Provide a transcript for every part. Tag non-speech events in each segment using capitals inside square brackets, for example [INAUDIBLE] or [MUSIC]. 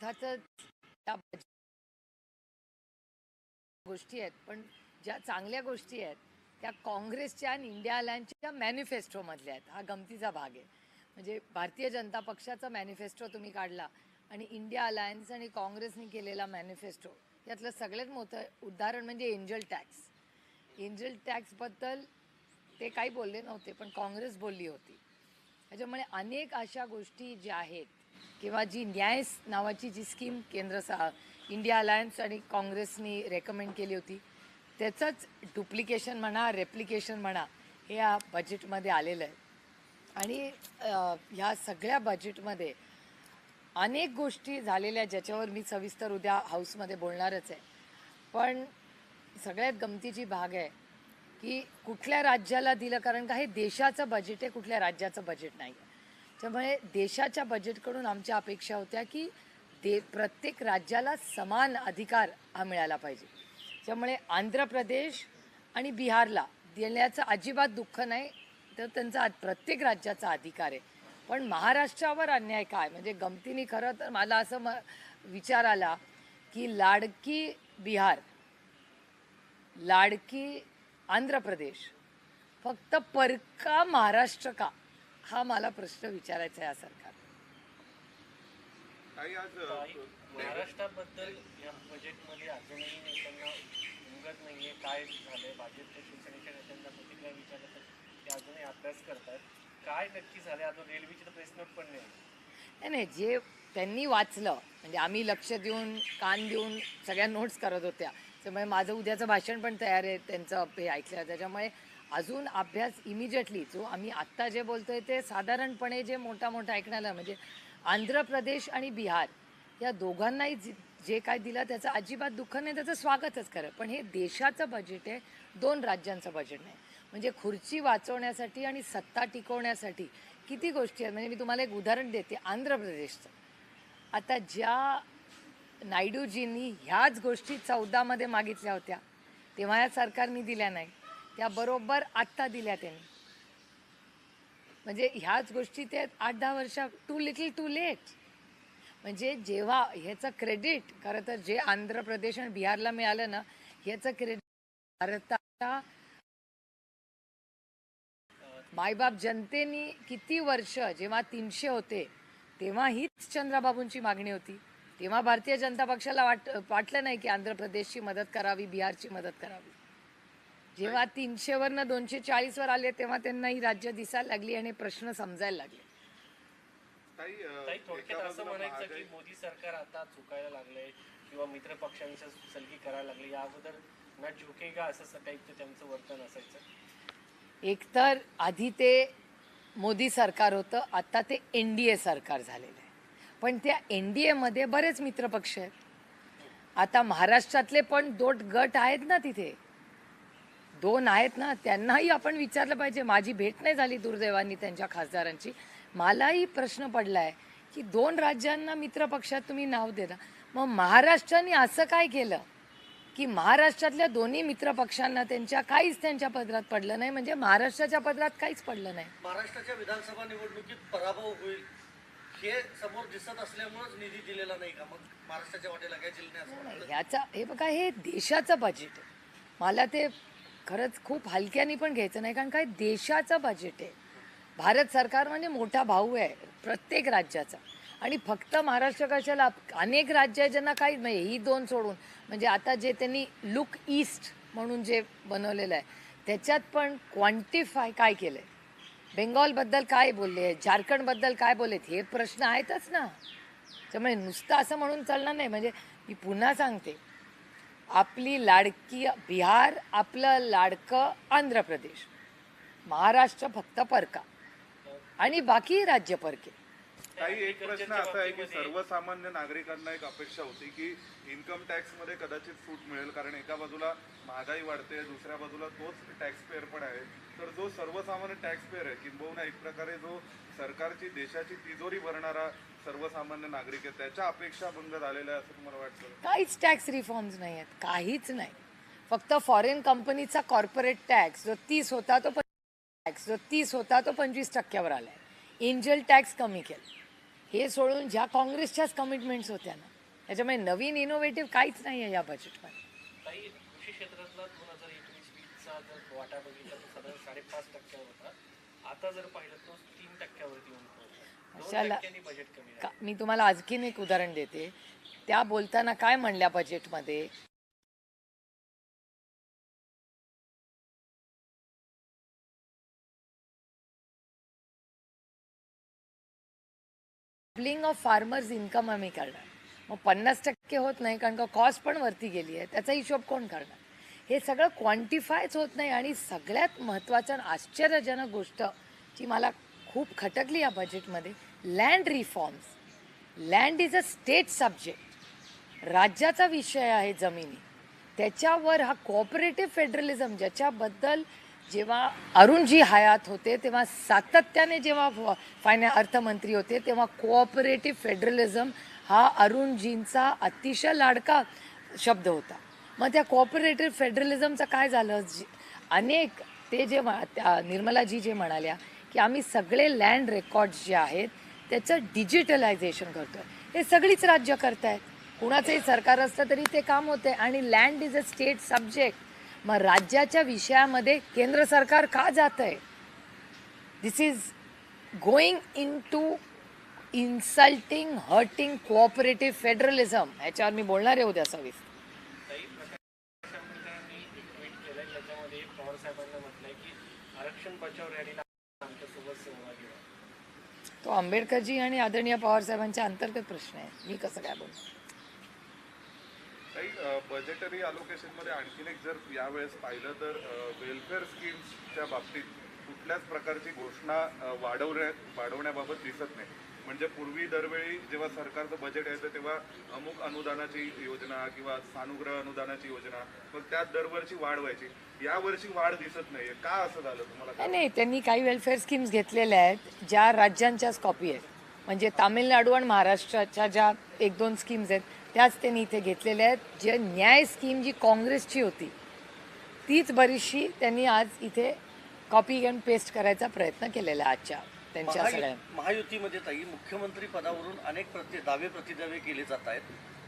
अर्थातच गोष्टी आहेत पण ज्या चांगल्या गोष्टी आहेत त्या काँग्रेसच्या आणि इंडिया अलायन्सच्या मॅनिफेस्टोमधल्या आहेत. हा गमतीचा भाग आहे. म्हणजे भारतीय जनता पक्षाचा मॅनिफेस्टो तुम्ही काढला आणि इंडिया अलायन्स आणि काँग्रेसने केलेला मॅनिफेस्टो यातलं सगळ्यात मोठं उदाहरण म्हणजे एंजल टॅक्स. एंजल टॅक्सबद्दल ते काही बोलले नव्हते पण काँग्रेस बोलली होती. त्याच्यामुळे अनेक अशा गोष्टी ज्या आहेत किंवा जी न्याय नावाची जी स्कीम केंद्र सा इंडिया अलायन्स आणि काँग्रेसनी रेकमेंड केली होती त्याचंच डुप्लिकेशन म्हणा रेप्लिकेशन म्हणा हे या बजेटमध्ये आलेलं आहे. आणि ह्या सगळ्या बजेटमध्ये अनेक गोष्टी झालेल्या ज्याच्यावर मी सविस्तर उद्या हाऊसमध्ये बोलणारच आहे. पण सगळ्यात गमतीची भाग आहे की कुठल्या राज्याला दिलं कारण का हे देशाचं बजेट आहे कुठल्या राज्याचं बजेट नाही आहे त्यामुळे देशाच्या बजेटकडून आमच्या अपेक्षा होत्या की दे प्रत्येक राज्याला समान अधिकार हा मिळाला पाहिजे. त्यामुळे आंध्र प्रदेश आणि बिहारला देण्याचं अजिबात दुःख नाही तर त्यांचा प्रत्येक राज्याचा अधिकार आहे. पण महाराष्ट्रावर अन्याय काय? म्हणजे गमतीने खरं तर मला असं म विचार आला की लाडकी बिहार लाडकी आंध्र प्रदेश फक्त परका महाराष्ट्र का? हा मला प्रश्न विचारायचा आहे या सरकार काही आज महाराष्ट्राबद्दल या बजेटमध्ये अजूनही नेत्यांना उमगत नाहीये. काय झालंय? भाजपच्या शिवसेनेच्या नेत्यांना प्रतिक्रिया विचारलं तर ते अजूनही अभ्यास करतात काय नक्की अजून रेल्वेची तर प्रेस नोट पण नाही. नाही नाही जे त्यांनी वाचलं म्हणजे आम्ही लक्ष देऊन कान देऊन सगळ्या नोट्स करत होत्या. त्यामुळे माझं उद्याचं भाषण पण तयार आहे त्यांचं हे ऐकलं. त्याच्यामुळे अजून अभ्यास इमिजिएटली जो आम्ही आत्ता जे बोलतो आहे ते साधारणपणे जे मोठा मोठा ऐकण्याला म्हणजे आंध्र प्रदेश आणि बिहार या दोघांनाही जे- काय दिलं त्याचं अजिबात दुःख नाही त्याचं स्वागतच खरं. पण हे देशाचं बजेट आहे दोन राज्यांचं बजेट नाही. म्हणजे खुर्ची वाचवण्यासाठी आणि सत्ता टिकवण्यासाठी किती गोष्टी आहेत. म्हणजे मी तुम्हाला एक उदाहरण देते आंध्र प्रदेशचं. आता ज्या नायडूजींनी ह्याच गोष्टी चौदामध्ये मागितल्या होत्या तेव्हा या सरकारने दिल्या नाही त्या बरोबर आत्ता दिल्या त्यांनी. म्हणजे ह्याच गोष्टी ते आठ दहा वर्षा टू लिटल टू लेट म्हणजे जेव्हा ह्याचं क्रेडिट खरं तर जे आंध्र प्रदेश आणि बिहारला मिळालं ना ह्याचं क्रेडिट भारताच्या मायबाप जनतेनी किती वर्ष जेव्हा तीनशे होते तेव्हा हीच चंद्राबाबूंची मागणी होती. तेव्हा भारतीय जनता पक्षाला वाट वाटलं नाही की आंध्र प्रदेशची मदत करावी बिहारची मदत करावी. जेव्हा तीनशेवरनं दोनशे चाळीसवर आले तेव्हा त्यांना ही राज्य दिसायला लागली आणि प्रश्न समजायला लागले. ताई अ, काही एका थोडक्यात असं बाजूला म्हणायचं की मोदी सरकार आता चुकायला लागलंय किंवा मित्र पक्षांच्या सलगी करायला लागले या अगोदर ना झुकेगा असं टाईपचं त्यांचं वर्तन असायचं? एकतर आधी ते मोदी सरकार होतं आता ते एन डी ए सरकार झालेलं आहे. पण त्या एन डी एमध्ये बरेच मित्रपक्ष आहेत. आता महाराष्ट्रातले पण दोट गट आहेत ना तिथे. दोन आहेत ना त्यांनाही आपण विचारलं पाहिजे. माझी भेट नाही झाली दुर्दैवानी त्यांच्या खासदारांची. मलाही प्रश्न पडला आहे की दोन राज्यांना मित्रपक्षात तुम्ही नाव देता. मग महाराष्ट्राने असं काय केलं की महाराष्ट्रातल्या दोन्ही मित्रपक्षांना त्यांच्या काहीच त्यांच्या पदरात पडलं नाही? म्हणजे महाराष्ट्राच्या पदरात काहीच पडलं नाही. महाराष्ट्राच्या विधानसभा निवडणुकीत पराभव होईल हे समोर दिसत असल्यामुळेच निधी दिलेला नाही का? मग महाराष्ट्राच्या वाटेला काय जिल्हे असं वाटतं नाही, ह्याचा हे बघा हे देशाचं बजेट आहे. मला ते खरंच खूप हलक्याने पण घ्यायचं नाही कारण काय देशाचं बजेट आहे. भारत सरकार म्हणजे मोठा भाऊ आहे प्रत्येक राज्याचा. आणि फक्त महाराष्ट्र कशाला अनेक राज्य आहे ज्यांना काहीच नाही ही दोन सोडून. म्हणजे आता जे त्यांनी लुक ईस्ट म्हणून जे बनवलेलं आहे त्याच्यात पण क्वांटिफाय काय केलं आहे बेंगॉलबद्दल काय बोलले? झारखंडबद्दल काय बोललेत हे प्रश्न आहेतच ना. त्यामुळे नुसतं असं म्हणून चालणार नाही. म्हणजे मी पुन्हा सांगते आपली लाडकी बिहार आपलं लाडकं आंध्र प्रदेश. महाराष्ट्र फक्त परका आणि बाकी राज्य परके. काही एक प्रश्न असा आहे की सर्वसामान्य नागरिकांना एक अपेक्षा होती की इन्कम टॅक्समध्ये कदाचित सूट मिळेल कारण एका बाजूला महागाई वाढते दुसऱ्या बाजूला तोच टॅक्स पेअर पण आहे. तर जो सर्वसामान्य टॅक्स पेअर आहे किंबहुना एक प्रकारे जो सरकारची देशाची तिजोरी भरणारा सर्वसामान्य नागरिक आहे त्याच्या अपेक्षा भंग झालेल्या आहे असं तुम्हाला वाटतं? काहीच टॅक्स रिफॉर्म्स नाही आहेत. काहीच नाही. फक्त फॉरेन कंपनीचा कॉर्पोरेट टॅक्स जो तीस होता तो टॅक्स जो तीस होता तो पंचवीस टक्क्यावर आलाय. एंजल टॅक्स कमी केला. हे सोडून ज्या काँग्रेसच्याच कमिटमेंट्स होत्या ना त्याच्यामुळे नवीन इनोव्हेटिव्ह काहीच नाही आहे या बजेटमध्ये काही कृषी क्षेत्रातला दोन हजार एकोणीस वीसचा जर वाटा बघितला तर साधारण साडेपाच टक्क्यावर होता आता जर पाहिलं तो तीन टक्क्यावरती येऊन पोहोचला. दोन कशाला? टक्क्यांनी बजेट कमी का मी तुम्हाला आणखीन एक उदाहरण देते त्या बोलताना काय म्हणल्या बजेटमध्ये डबलिंग ऑफ फार्मर्स इन्कम आम्ही करणार. मग पन्नास टक्के होत नाही कारण का कॉस्ट पण वरती गेली आहे. त्याचा हिशोब कोण करणार? हे सगळं क्वांटिफायच होत नाही आणि सगळ्यात महत्त्वाचं आणि आश्चर्यजनक गोष्ट जी मला खूप खटकली या बजेटमध्ये land reforms land is a state subject राज्याचा विषय आहे जमिनी. त्याच्यावर हा कोऑपरेटिव्ह फेडरलिझम ज्याच्याबद्दल जेव्हा अरुणजी हयात होते तेव्हा सातत्याने जेव्हा फायना अर्थमंत्री होते तेव्हा कोऑपरेटिव्ह फेडरलिझम हा अरुणजींचा अतिशय लाडका शब्द होता. मग त्या कोऑपरेटिव्ह फेडरलिझमचं काय झालं? अनेक ते जे त्या निर्मलाजी जे म्हणाल्या की आम्ही सगळे लँड रेकॉर्ड्स जे आहेत त्याचं डिजिटलायझेशन करतोय. हे सगळीच राज्य करत आहेत कुणाचंही सरकार असलं तरी ते काम होते आणि land is a state subject मग राज्याच्या विषयामध्ये केंद्र सरकार का जात आहे this is going into insulting hurting cooperative federalism ह्याच्यावर मी बोलणार आहे उद्या सव्वीस तो आंबेडकरजी आणि आदरणीय पवारसाहेबांच्या अंतर्गत प्रश्न आहे. मी कसं काय बोलतो काही बजेटरी अलोकेशनमध्ये आणखीन एक जर यावेळेस पाहिलं तर वेलफेअर स्कीम्सच्या बाबतीत कुठल्याच प्रकारची घोषणा वाढवण्या वाढवण्याबाबत दिसत नाही. म्हणजे पूर्वी दरवेळी जेव्हा सरकारचं बजेट यायचं तेव्हा अमुक अनुदानाची योजना किंवा सानुग्रह अनुदानाची योजना मग त्यात दरवर्षी वाढ व्हायची. यावर्षी वाढ दिसत नाहीये. का असं झालं तुम्हाला? काय नाही नाही त्यांनी काही वेलफेअर स्कीम्स घेतलेल्या आहेत ज्या राज्यांच्याच कॉपी आहेत. म्हणजे तामिळनाडू आणि महाराष्ट्राच्या ज्या एक दोन स्कीम्स आहेत त्याच त्यांनी इथे घेतलेल्या आहेत. जे न्याय स्कीम जी काँग्रेसची होती तीच बरीचशी त्यांनी आज इथे कॉपी अँड पेस्ट करायचा प्रयत्न केलेला आहे आजच्या त्यांच्या सगळ्या महायुतीमध्ये ताई मुख्यमंत्री पदावरून अनेक प्रति दावे प्रतिदावे केले जात आहेत.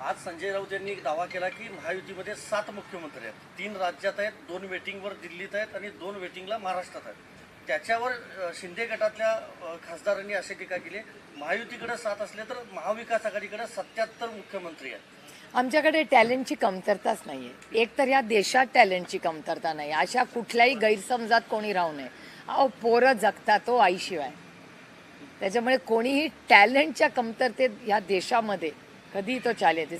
आज संजय राऊत यांनी एक दावा केला की महायुतीमध्ये सात मुख्यमंत्री आहेत. तीन राज्यात आहेत दोन वेटिंगवर दिल्लीत आहेत आणि दोन वेटिंगला महाराष्ट्रात आहेत. त्याच्यावर शिंदे गटातल्या खासदारांनी अशी टीका केली महायुतीकडे सात असले तर महाविकास आघाडीकडे सत्याहत्तर मुख्यमंत्री आहेत. आमच्याकडे टॅलेंटची कमतरताच नाही आहे एक तर या देशात टॅलेंटची कमतरता नाही अशा कुठल्याही गैरसमजात कोणी राहू नये. अहो पोरं जगतात तो आईशिवाय. त्याच्यामुळे कोणीही टॅलेंटच्या कमतरतेत या देशामध्ये कधी तो चालेल.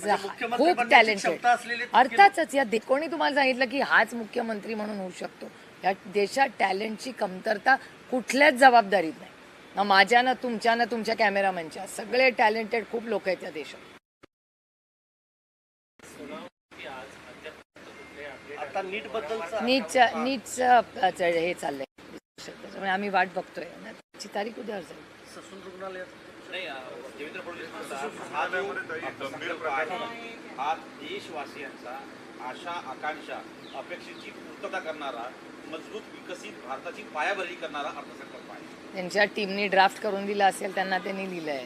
खूप टॅलेंटेड अर्थातच या कोणी तुम्हाला सांगितलं की हाच मुख्यमंत्री म्हणून होऊ शकतो. या देशात टॅलेंटची कमतरता कुठल्याच जबाबदारीत नाही. ना माझ्या ना तुमच्या ना तुमच्या कॅमेरामॅनच्या. सगळे टॅलेंटेड खूप लोक आहेत या देशात. आता नीट नीटचं हे चाललंय. त्याच्यामुळे आम्ही वाट बघतोय. त्याची तारीख उद्यावर जाईल ससून रुग्णालयात. नाही अ, देवेंद्र फडणवीस म्हणतात हा आहे देशवासियांचा आशा आकांक्षा अपेक्षेची पूर्तता करणारा मजबूत विकसित भारताची पायाभरणी करणारा अर्थसंकल्प आहे. त्यांच्या टीमनी ड्राफ्ट करून दिला असेल त्यांना त्यांनी लिहिलंय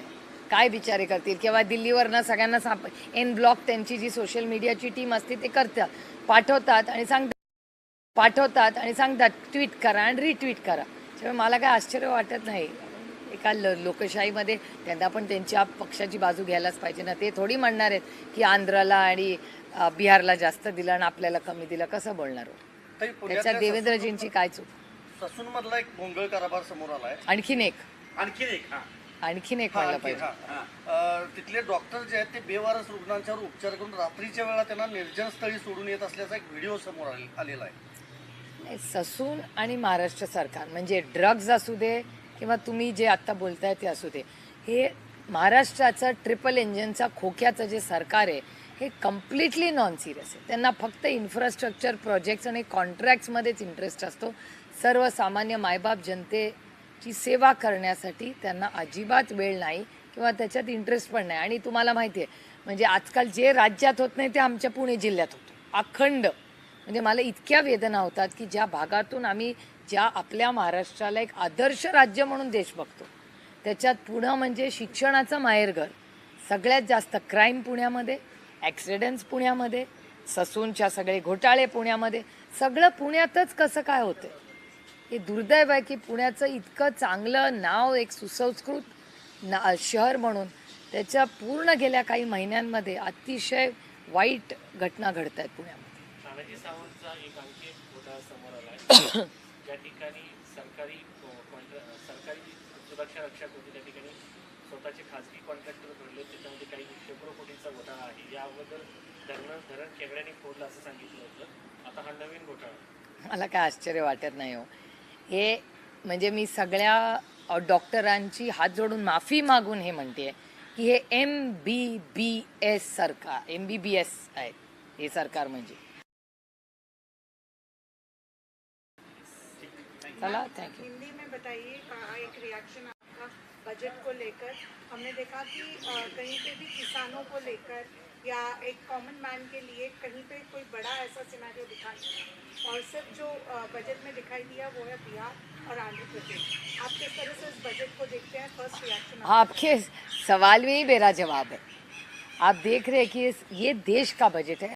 काय बिचारे करतील? किंवा दिल्लीवरनं सगळ्यांना साप एन ब्लॉक त्यांची जी सोशल मीडियाची टीम असते ते करतात. पाठवतात आणि सांगतात पाठवतात आणि सांगतात ट्विट करा आणि रिट्विट करा. त्यामुळे मला काय आश्चर्य वाटत नाही. एका ल लोकशाहीमध्ये त्यांना पण त्यांच्या पक्षाची बाजू घ्यायलाच पाहिजे ना. ते थोडी म्हणणार आहेत की आंध्राला आणि बिहारला जास्त दिलं आणि आपल्याला कमी दिलं. कसं बोलणार हो? त्याच्यात देवेंद्रजींची काय चूक? ससून मधला एक भोंगळ कारभार समोर आलाय. आणखीन एक. आणखीन एक हा. आणखीन एक व्हायला पाहिजे. तिथले डॉक्टर जे आहेत ते बेवारस रुग्णांच्यावर उपचार करून रात्रीच्या वेळा त्यांना निर्जन स्थळी सोडून येत असल्याचा एक व्हिडिओ समोर आले- आलेला आहे. ससून आणि महाराष्ट्र सरकार. म्हणजे ड्रग्ज असू दे किंवा तुम्ही जे आत्ता बोलताय ते असू दे. हे महाराष्ट्राचं ट्रिपल इंजिनचा खोक्याचं जे सरकार आहे हे कम्प्लिटली नॉन सिरियस आहे. त्यांना फक्त इन्फ्रास्ट्रक्चर प्रोजेक्ट्स आणि कॉन्ट्रॅक्ट्समध्येच इंटरेस्ट असतो. सर्वसामान्य मायबाप जनतेची सेवा करण्यासाठी त्यांना अजिबात वेळ नाही किंवा त्याच्यात इंटरेस्ट पण नाही. आणि तुम्हाला माहिती आहे म्हणजे आजकाल जे राज्यात होत नाही ते आमच्या पुणे जिल्ह्यात होतं. अखंड. म्हणजे मला इतक्या वेदना होतात की ज्या भागातून आम्ही ज्या आपल्या महाराष्ट्राला एक आदर्श राज्य म्हणून देश बघतो त्याच्यात पुणं म्हणजे शिक्षणाचं माहेरघर सगळ्यात जास्त क्राईम पुण्यामध्ये ॲक्सिडेंट्स पुण्यामध्ये ससूनच्या सगळे घोटाळे पुण्यामध्ये सगळं पुण्यातच कसं काय होतं हे दुर्दैव आहे की पुण्याचं इतकं चांगलं नाव एक सुसंस्कृत ना शहर म्हणून त्याच्या पूर्ण गेल्या काही महिन्यांमध्ये अतिशय वाईट घटना घडत आहेत पुण्यामध्ये [COUGHS] ज्या ठिकाणी सरकारी अ, कॉन्ट्रॅ सरकारी सुरक्षा रक्षक होते त्या ठिकाणी स्वतःचे खाजगी कॉन्ट्रॅक्टर घडले त्याच्यामध्ये काही शेकडो कोटींचा घोटाळा आहे. या अगोदर धरण धरण खेकड्याने फोडलं असं सांगितलं होतं. आता हा नवीन घोटाळा. मला काय आश्चर्य वाटत नाही हो. हे म्हणजे मी सगळ्या डॉक्टरांची हात जोडून माफी मागून हे म्हणते की हे एम बी बी एस सरकार एम बी बी एस आहे. हे सरकार म्हणजे. चला थँक्यू हिंदी में बताइए एक रिएक्शन आपका बजट को लेकर? हमने देखा कि कहीं पे भी किसानों को लेकर या एक कॉमन मैन के लिए कहीं पे कोई बड़ा ऐसा सिनेरियो दिखाई नहीं और सिर्फ़ जो बजट में दिखाई दिया वो है बिहार और आंध्र प्रदेश। आप किस तरह से इस बजट को देखते हैं? फ़र्स्ट रिएक्शन आपके। सवाल में ही मेरा जवाब है। आप देख रहे हैं कि ये देश का बजट है।